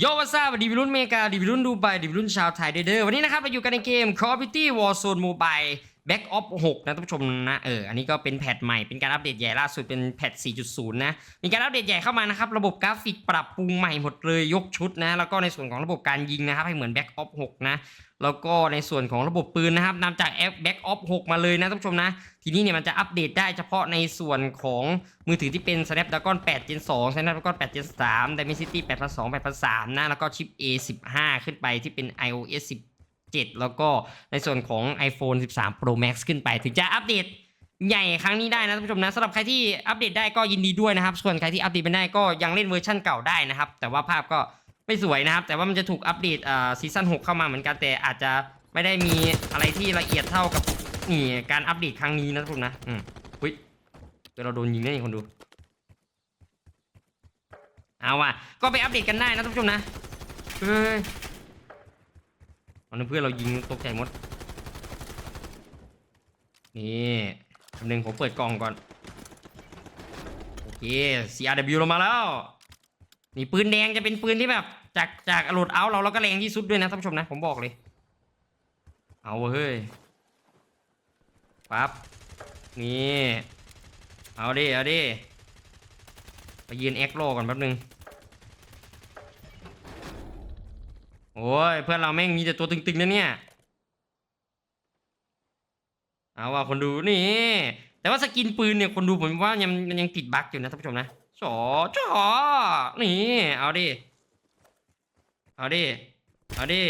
โยวัสดีวิรุ่นเมกาดีวิรุ่นดูไบดีวิรุ่นชาวไทยเด้อวันนี้นะครับเราอยู่กันในเกม Call of Duty Warzone Mobile Back Off 6 นะท่านผู้ชมนะเอออันนี้ก็เป็นแพทใหม่เป็นการอัปเดตใหญ่ล่าสุดเป็นแพท 4.0 นะ มีการอัปเดตใหญ่เข้ามานะครับ ระบบกราฟิกปรับปรุงใหม่หมดเลยยกชุดนะ แล้วก็ในส่วนของระบบการยิงนะครับ ให้เหมือน Back Off 6 นะ แล้วก็ในส่วนของระบบปืนนะครับนำจากแอป Back Off 6 มาเลยนะท่านผู้ชมนะ ทีนี้เนี่ยมันจะอัปเดตได้เฉพาะในส่วนของมือถือที่เป็น Snapdragon 8 Gen 2 Snapdragon 8 Gen 3 Dimensity 8,200 8,300นะ แล้วก็ชิป A15 ขึ้นไปที่เป็น iOS 17 แล้วก็ในส่วนของ iPhone 13 Pro Max ขึ้นไป ถึงจะอัปเดตใหญ่ครั้งนี้ได้นะท่านผู้ชมนะสำหรับใครที่อัปเดตได้ก็ยินดีด้วยนะครับ ส่วนใครที่อัปเดตไม่ได้ก็ยังเล่นเวอร์ชั่นเก่าได้นะครับ แต่ว่าภาพก็ ไม่สวยนะครับ แต่ว่ามันจะถูกอัปเดตอ่าซีซั่น6เข้ามาเหมือนกันแต่อาจจะไม่ได้มีอะไรที่ละเอียดเท่ากับนี่การอัปเดตครั้งนี้นะทุกคนนะอืมอุ้ยเดี๋ยวเราโดนยิงแน่คนดูเอาว่ะก็ไปอัปเดตกันได้นะทุกผู้ชมนะเฮ้ยตอนนี้เพื่อนเรายิงตกใจหมดนี่คำหนึ่งผมเปิดกล่องก่อน โอเค CRW เรามาแล้ว นี่ปืนแดงจะเป็นปืนที่แบบ จากจากโหลดเอาเราเราก็แรงที่สุดด้วยนะท่านผู้ชมนะ ผมบอกเลย เอาเฮ้ยปั๊บนี่เอาดิเอาดิไปยืนเอ็กโลก่อนแป๊บนึงโอ้ยเพื่อนเราแม่งมีแต่ตัวตึงๆนะเนี่ยเอาว่ะคนดูนี่ แต่ว่าสกินปืนเนี่ยคนดูผมว่ายังมันยังติดบั๊กอยู่นะท่านผู้ชมนะจอจอนี่ เอาดิ เอาดิ เอาดิ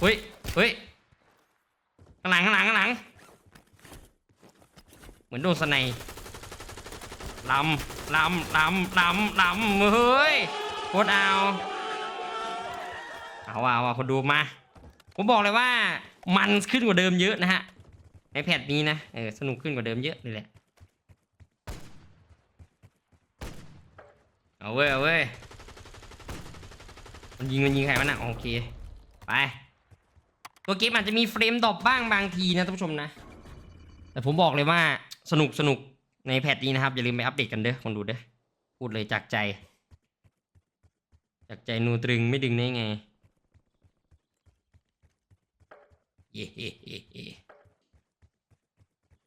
เฮ้ยเฮ้ยข้างหลังข้างหลังข้างหลัง เหมือนโดนสไนด์ลำลำลำลำลำเฮ้ยโคตรเอาเอาว่ะเอาวะคนดูมา ผมบอกเลยว่ามันขึ้นกว่าเดิมเยอะนะฮะ ในแพทนี้นะ เออ สนุกขึ้นกว่าเดิมเยอะเลยแหละ เอาเว้ย เอาเว้ย มันยิงมันยิงใครมันอะโอเค ไปตัวเกมอาจจะมีเฟรมดรอปบ้างบางทีนะท่านผู้ชมนะ แต่ผมบอกเลยว่าสนุกสนุกในแพทนี้นะครับ อย่าลืมไปอัปเดตกันเด้อคนดูเด้อพูดเลยจากใจ จากใจนูตรึงไม่ดึงได้ไงเย่เย่เย่เย่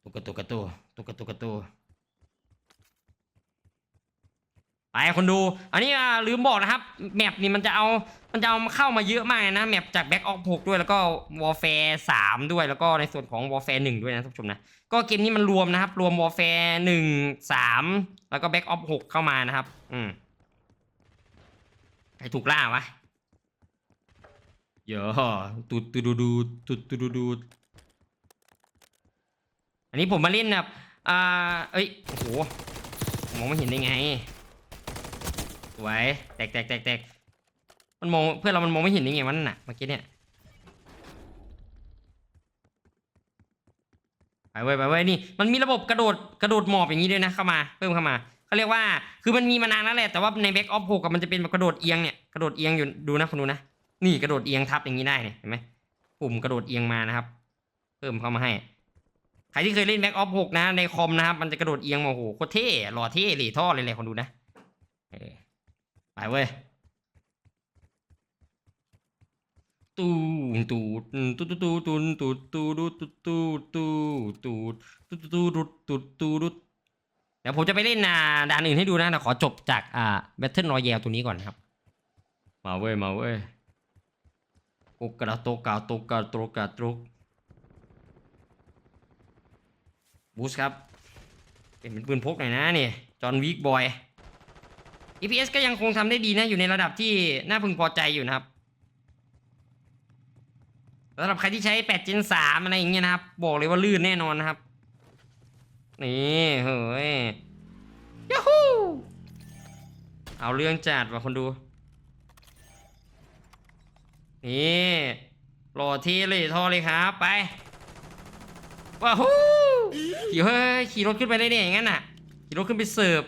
ตุกตุกตูตุกตุกตู ไปคนดู อันนี้อ่าลืมบอกนะครับแมปนี่มันจะเอามันจะเอาเข้ามาเยอะมากเลยนะแมปจาก Back of 6ด้วยแล้วก็ Warfare 3ด้วยแล้วก็ในส่วนของ Warfare 1ด้วยนะท่านผู้ชมนะก็เกมนี้มันรวมนะครับ รวม Warfare 1 3แล้วก็ Back of 6เข้ามานะครับ อืมใครถูกล่าวะเยอะตุดตุดูดูตุดตุดูดูอันนี้ผมมาเล่นแบบอ่าเอ้ยโอ้โหมองไม่เห็นได้ไง สวยแตกแตกแตกแตกมันมองเพื่อนเรามันมองไม่เห็นได้ไงวะนั่นน่ะเมื่อกี้เนี่ยไปเว้ยไปเว้ยนี่มันมีระบบกระโดดกระโดดหมอบอย่างนี้ด้วยนะเข้ามาเพิ่มเข้ามาเขาเรียกว่าคือมันมีมานานแล้วแหละแต่ว่าในแบ็กออฟหกมันจะเป็นแบบกระโดดเอียงเนี่ยกระโดดเอียงอยู่ดูนะคุณดูนะนี่กระโดดเอียงทับอย่างนี้ได้เนี่ยเห็นไหมปุ่มกระโดดเอียงมานะครับ เพิ่มเข้ามาให้ใครที่เคยเล่นแบ็กออฟหกนะในคอมนะครับมันจะกระโดดเอียงมาโอ้โหโคตรเท่หล่อเท่หล่ท่อเลยเลยคนดูนะ ไปเว้ยตูตูตูตูตูตูตูตูตูตูตูตูตูตูตูตูตูตูตูเดี๋ยวผมจะไปเล่นอ่าด่านอื่นให้ดูนะแต่ขอจบจากอ่า Battle Royale ตัวนี้ก่อนนะครับ มาเว้ยมาเว้ยโอกระโตกาโตกาโตกาโตกบูสครับ เป็นปืนพกหน่อยนะนี่จอห์นวิกบอย EPS ก็ยังคงทำได้ดีนะ อยู่ในระดับที่น่าพึงพอใจอยู่นะครับสำหรับใครที่ใช้8 Gen 3อะไรอย่างเงี้ยนะครับ บอกเลยว่าลื่นแน่นอนนะครับ นี่เฮ้ยยูฮูเอาเรื่องจัดว่ะคนดู นี่หล่อที่เลยทอเลยครับ ไปว้าฮู้ขี่เฮ้ยขี่รถขึ้นไปได้เนี่ยอย่างนั้นน่ะ ขี่รถขึ้นไปเสิร์ฟ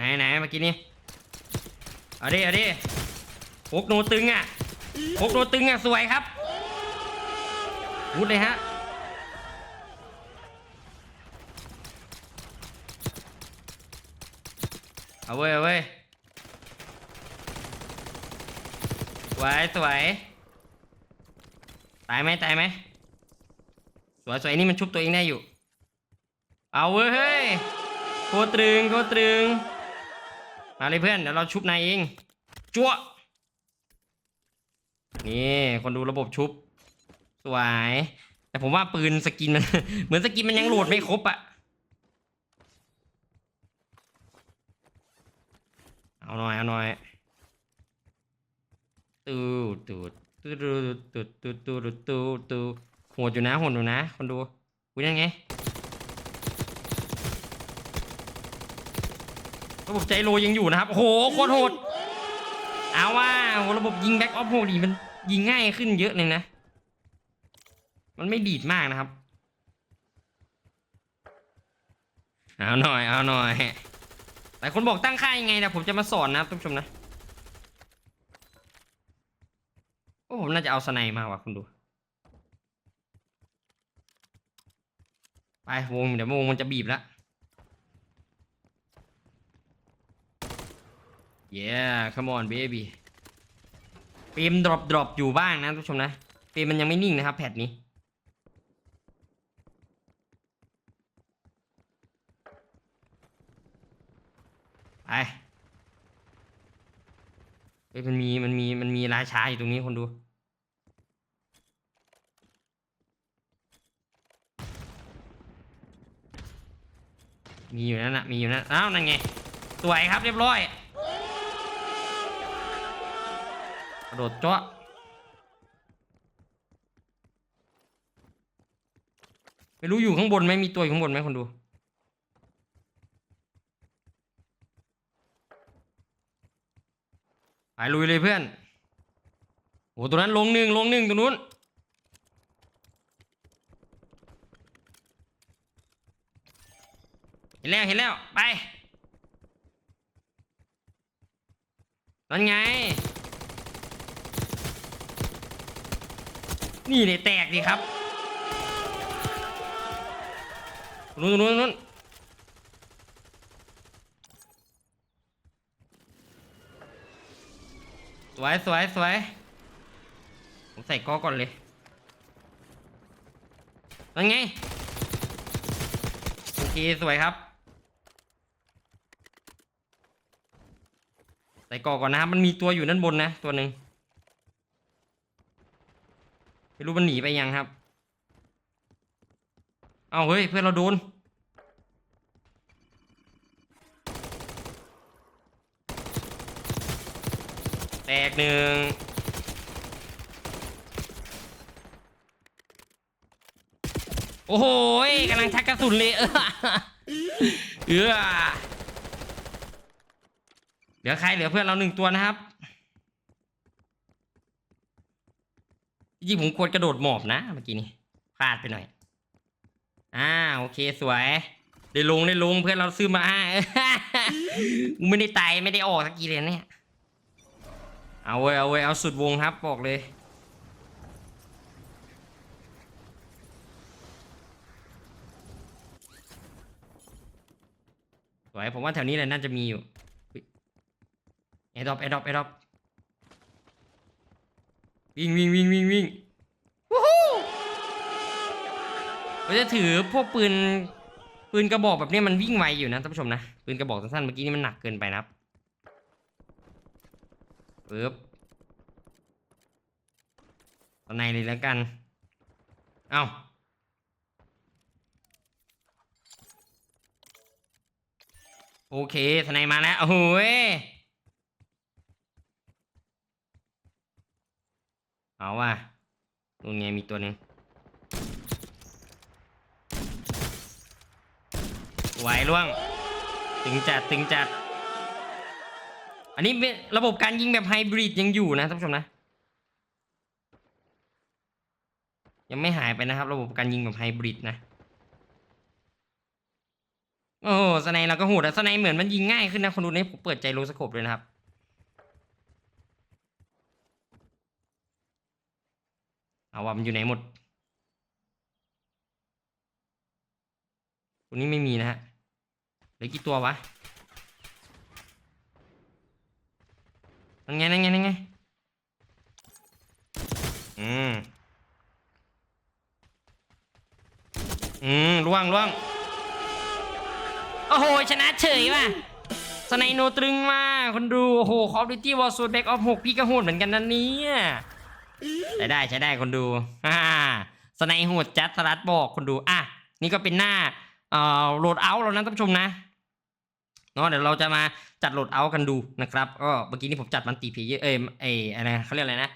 ไหนไหนเมื่อกี้นี้เอาดิเอาดิพกโนตึงอะพกโนตึงอะสวยครับวุดเลยฮะเอาเว้ยเอาเว้ยสวยสวยตายไหมตายไหมสวยสวยนี่มันชุบตัวเองได้อยู่ เอาเว้ยโคตรึงโคตรึง มาเลยเพื่อนเดี๋ยวเราชุบนายเองจั่วนี่คนดูระบบชุบ สวย แต่ผมว่าปืนสกินมัน เหมือนสกินมันยังโหลดไม่ครบอะเอาหน่อยเอาหน่อยตูดตูดตูดตูดตูดตูดตูดตูดตูดโหดอยู่นะโหดอยู่นะ คนดูอุ้ยยังไง ระบบใจโลยังอยู่นะครับ โอ้โหโคตรโหด เอาว่าระบบยิงแบ็กออฟโหดดีมันยิงง่ายขึ้นเยอะเลยนะ มันไม่ดีดมากนะครับ เอาหน่อยเอาหน่อยหลายคนบอกตั้งค่ายังไงนะผมจะมาสอนนะครับท่านผู้ชมนะ โอ้ผมน่าจะเอาสไนมาว่ะคุณดู ไปวงเดี๋ยววงมันจะบีบแล้ว Yeah come on baby เฟรมดรอปดรอปอยู่บ้างนะทุกชมนะเฟรมมันยังไม่นิ่งนะครับแพทนี้ไปเฮ้ยมันมีมันมีมันมีราชาอยู่ตรงนี้คนดู มีอยู่นั่นนะมีอยู่นั่นอ้าวนั่นไงสวยครับเรียบร้อย กระ โดดจาะไม่รู้อยู่ข้างบนไหมมีตัวอยู่ข้างบนไหมคนดูไปลุยเลยเพื่อน โอ้ตัวนั้นลงหนึ่งลงหนึ่งตรงนู้น เห็นแล้วเห็นแล้ว ไป นั่นไง นี่เลยแตกดีครับนู้นนู้นนู้นสวยสวยสวยผมใส่ก้อก่อนเลยนั่นไง โอเค สวยครับ ใส่กอกก่อนนะครับ มันมีตัวอยู่ด้านบนนะ ตัวหนึ่ง ไม่รู้มันหนีไปยังครับ เอาเฮ้ยเพื่อนเราโดนแตกหนึ่งโอ้โหกำลังชักกระสุนเลยเออเออเหลือใครเหลือเพื่อนเราหนึ่งตัวนะครับ จริงผมควรกระโดดหมอบนะเมื่อกี้นี้พลาดไปหน่อย อ่าโอเคสวย ได้ลงได้ลงเพื่อนเราซื้อมาไม่ได้ตายไม่ได้ออกสักกี่เลยเนี่ยเอาเว้ยเอาเว้ยเอาสุดวงครับบอกเลย สวยผมว่าแถวนี้แหละน่าจะมีอยู่แอดดอปแอดดอปแอดดอป วิ่งวิ่งวิ่งวิ่งวิ่งวู้ฮู้เราจะถือพวกปืนปืนกระบอกแบบนี้มันวิ่งไวอยู่นะท่านผู้ชมนะปืนกระบอกสั้นๆเมื่อกี้นี่มันหนักเกินไปนะครับปึ๊บตอนในเลยแล้วกัน เอ้าโอเคทนายมาแล้วโอ้โหย เอาว่ะตรงนี้มีตัวหนึ่งไหวล่วง ตึงจัดตึงจัด อันนี้ระบบการยิงแบบไฮบริดยังอยู่นะท่านผู้ชมนะ ยังไม่หายไปนะครับ ระบบการยิงแบบไฮบริดนะ โอ้สไนเราก็โหดอะสไนเหมือนมันยิงง่ายขึ้นนะคนดูนี่ผมเปิดใจโลสโคปเลยนะครับ เอาว่ามันอยู่ไหนหมด ตัวนี้ไม่มีนะฮะเหลือกี่ตัววะ นั่นไงนั่นไงนั่นไง อืม อืมล่วงล่วง โอ้โห ชนะเฉยว่ะสไนโนตรึงมากคนดู โอ้โห Call of Duty Warzone Black Ops 6พี่ก็โหดเหมือนกันนะเนี่ย ใช้ได้ใช้ได้คนดูอ่าสไนโหดจัดสลัดบอกคนดูอะนี่ก็เป็นหน้าเอ่อโหลดเอาท์แล้วนะท่านผู้ชมนะเนาะเดี๋ยวเราจะมาจัดโหลดเอาท์กันดูนะครับก็เมื่อกี้นี้ผมจัดมันติเพเยอร์เอ้ยเอ้ยอะไรนะเขาเรียกอะไรนะ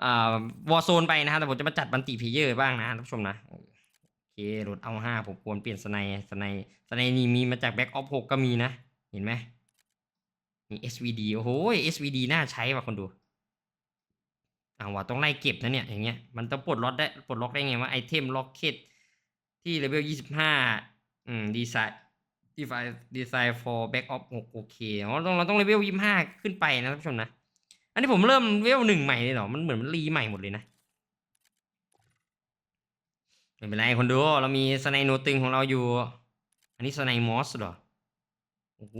เอ่าวอร์โซนไปนะครับแต่ผมจะมาจัดมันติเพเยอร์บ้างนะท่านผู้ชมนะโอเคโหลดเอาห้าผมควรเปลี่ยนสไนสไนสไนนี่มีมาจากแบ็กออฟหกก็มีนะ เห็นไหมมี SVD โอ้โห SVD น่าใช้ว่ะคนดู อ่าว่าต้องไล่เก็บนะเนี่ยอย่างเงี้ยมันต้องปลดล็อกได้ปลดล็อกได้ไงว่าไอเทมล็อกเก็ตที่เลเวลยี่สิบห้าอืมดีไซน์ดีไซน์ดีไซน์ for back of หกโอเคอ๋อต้องเราต้องเลเวลยี่ห้าขึ้นไปนะท่านผู้ชมนะ อันนี้ผมเริ่มเลเวลหนึ่งใหม่เลยเหรอมันเหมือนมันรีใหม่หมดเลยนะไม่เป็นไรคนดูเรามีสไนโนตึงของเราอยู่ อันนี้สไนมอสเหรอโอ้โห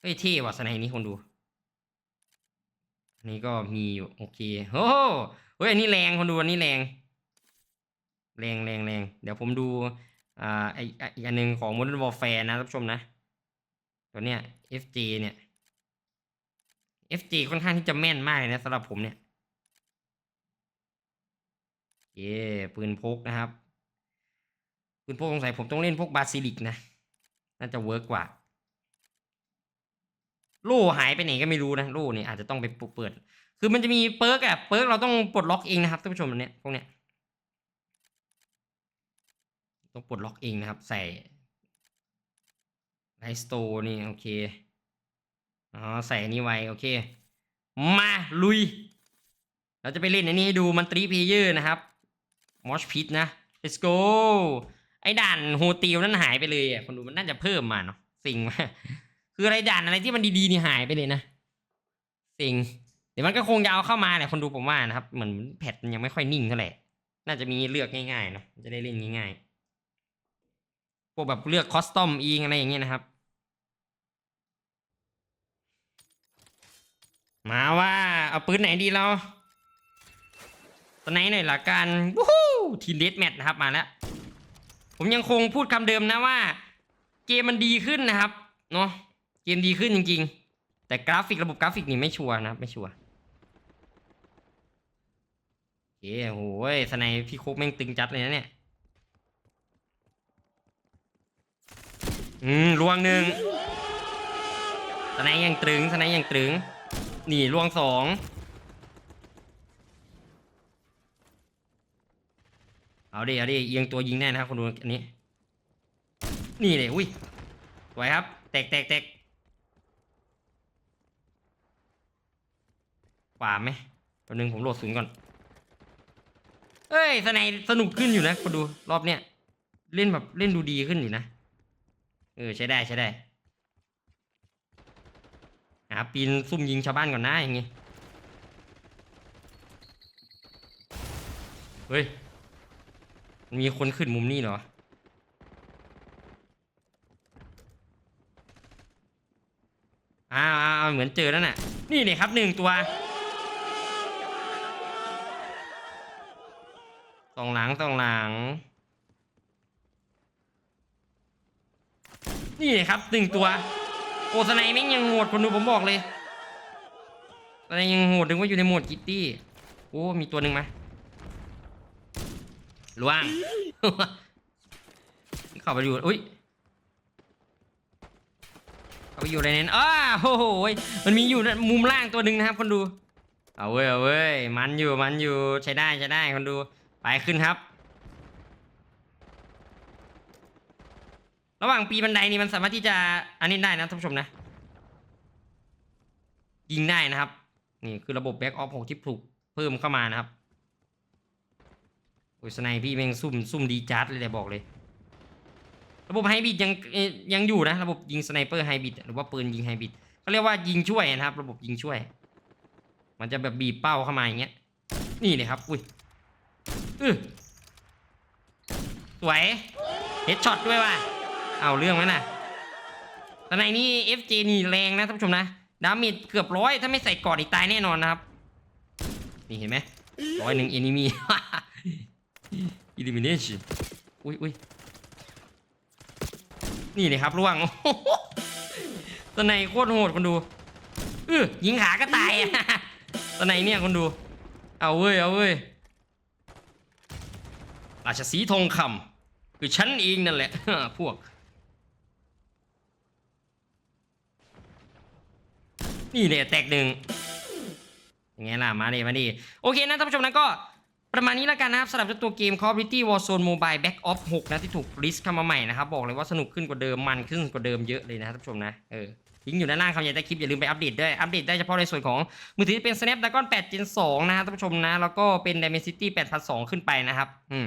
เฮ้ยเท่ว่ะสไนนี้คนดู นนี้ก็มีอยู่โอเคโอ้โหเฮ้ยอันนี้แรงคนดูอันนี้แรง แรงแรงแรงเดี๋ยวผมดูอ่าไอไอ้อีกอันหนึ่งของ Modern Warfare นะท่านผู้ชมนะ ตัวเนี้ย FJ เนี่ย FJ ค่อนข้างที่จะแม่นมากเลยนะสำหรับผมเนี่ยเย่ปืนพกนะครับ ปืนพกสงสัยผมต้องเล่นพวกบาซิลิกนะ น่าจะเวิร์กกว่า โล่หายไปไหนก็ไม่รู้นะโล่เนี่ยอาจจะต้องไปเปิด คือมันจะมีเปิร์กอะเปิร์กเราต้องปลดล็อกเองนะครับท่านผู้ชมอันเนี้ยพวกเนี้ยต้องปลดล็อกเองนะครับ ใส่ไลสโตนี่โอเคอ๋อใส่นี้ไว้โอเค มาลุย เราจะไปเล่นอันนี้ให้ดูมันตรีเพเยอร์นะครับมอชพิทนะ let's go ไอ้ด่านโฮเทลนั้นหายไปเลยอะคนดูมันน่าจะเพิ่มมาเนาะสิ่งมา คืออะไรด่านอะไรที่มันดีๆนี่หายไปเลยนะสิ่งเดี๋ยวมันก็คงจะเอาเข้ามาแหละคนดูผมว่านะครับเหมือนแพทมันยังไม่ค่อยนิ่งเท่าไหร่น่าจะมีเลือกง่ายๆเนาะจะได้เล่นง่ายๆพวกแบบเลือกคอสตอมเองอะไรอย่างเงี้ยนะครับ มาว่าเอาปืนไหนดีเราตัวไหนหน่อยละกันวู้ฮู้ทีเดสแมทนะครับมาแล้วผมยังคงพูดคำเดิมนะว่า เกมมันดีขึ้นนะครับ เนาะ เกมดีขึ้นจริง ๆ แต่กราฟิกระบบกราฟิกนี่ไม่ชัวร์นะ ไม่ชัวร์โอเคโหยสไนพี่โคกแม่งตึงจัดเลยนะเนี่ยอืมลวงหนึ่งสไนยังตรึงสไนยังตรึงหนีลวงสองเอาดิเอาดิเอียงตัวยิงแน่นะครับคนดูอันนี้ นี่เลยอุ้ยสวยครับ แตกแตกแตก ขวาไหมแป๊บนึงผมโหลดศูนย์ก่อน เอ้ยสไนสนุกขึ้นอยู่นะคนดูรอบเนี้ยเล่นแบบเล่นดูดีขึ้นอยู่นะ เออใช้ได้ใช้ได้ หาปีนซุ่มยิงชาวบ้านก่อนนะอย่างงี้เฮ้ยมันมีคนขึ้นมุมนี้เหรออ้าวอ้าวเหมือนเจอแล้วน่ะ นี่เนี่ยครับหนึ่งตัว องหลังสองหลัง นี่ครับหนึ่งตัวโอสไนแม่งยังโหดคนดูผมบอกเลยสไนยังโหดถึงว่าอยู่ในโหมดกิตตี้โอ้มีตัวหนึ่งไหมล่วงเข้าไปอยู่อุ้ยเข้าไปอยู่ในนั้นอ้าโอ้โหมันมีอยู่นมุมล่างตัวหนึ่งนะครับคนดูเอาเว้ยเอาเว้ยมันอยู่มันอยู่ใช้ได้ใช้ได้คนดู ไปขึ้นครับ ระหว่างปีบันไดนี่มันสามารถที่จะอันนี้ได้นะท่านผู้ชมนะ ยิงได้นะครับ นี่คือระบบแบ็กออฟ6ที่ปลูกเพิ่มเข้ามานะครับโอ้ยสไนพี่แม่งซุ่มซุ่มดีจัดเลยแต่บอกเลย ระบบไฮบิดยังยังอยู่นะ ระบบยิงสไนเปอร์ไฮบิดหรือว่าปืนยิงไฮบิดเขาเรียกว่ายิงช่วยนะครับ ระบบยิงช่วย มันจะแบบบีบเป้าเข้ามาอย่างเงี้ย นี่เลยครับ อุ้ย อื้อสวยเฮดช็อตด้วยว่ะ เอาเรื่องไหมน่ะตอนในนี้ FJ นี่แรงนะท่านผู้ชมนะ ดาเมจเกือบร้อยถ้าไม่ใส่กอดอีกตายแน่นอนนะครับ นี่เห็นไหมร้อยหนึ่งเอนิมี elimination อุ้ยอุ้ยนี่เลยครับล่วงตะไนโคตรโหดคนดูเออยิงขาก็ตายอะตะไนเนี่ยคนดู เอาเว้ย เอาเว้ย ราชสีทองคำคือฉันเองนั่นแหละ พวก นี่เนี่ยแตกหนึ่งยังไงล่ะ มาดิมาดิโอเคนะท่านผู้ชมนะก็ประมาณนี้แล้วกันนะครับสำหรับตัวเกม Call of Duty Warzone Mobile Back Off 6นะที่ถูกลิสเข้ามาใหม่นะครับ บอกเลยว่าสนุกขึ้นกว่าเดิมมันขึ้นกว่าเดิมเยอะเลยนะท่านผู้ชมนะเออลิงก์อยู่ด้านล่างคำใหญ่ใต้คลิปอย่าลืมไปอัปเดตด้วย อัปเดตได้เฉพาะในส่วนของมือถือที่เป็น Snapdragon 8 Gen 2 นะครับท่านผู้ชมนะ แล้วก็เป็น Dimensity 8,200ขึ้นไปนะครับ อืม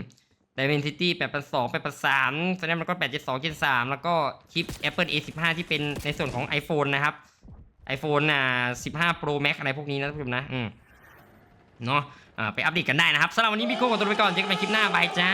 Dimensity 8,200 8,300 Snapdragon 8 Gen 2 Gen 3แล้วก็ชิป Apple A15 ที่เป็นในส่วนของ iPhone นะครับ iPhone อ่า15 Pro Max อะไรพวกนี้นะท่านผู้ชมนะ อืม เนาะอ่าไปอัปเดตกันได้นะครับสำหรับวันนี้พี่โก้ขอตัวไปก่อน เจอกันใหม่คลิปหน้า บายจ้า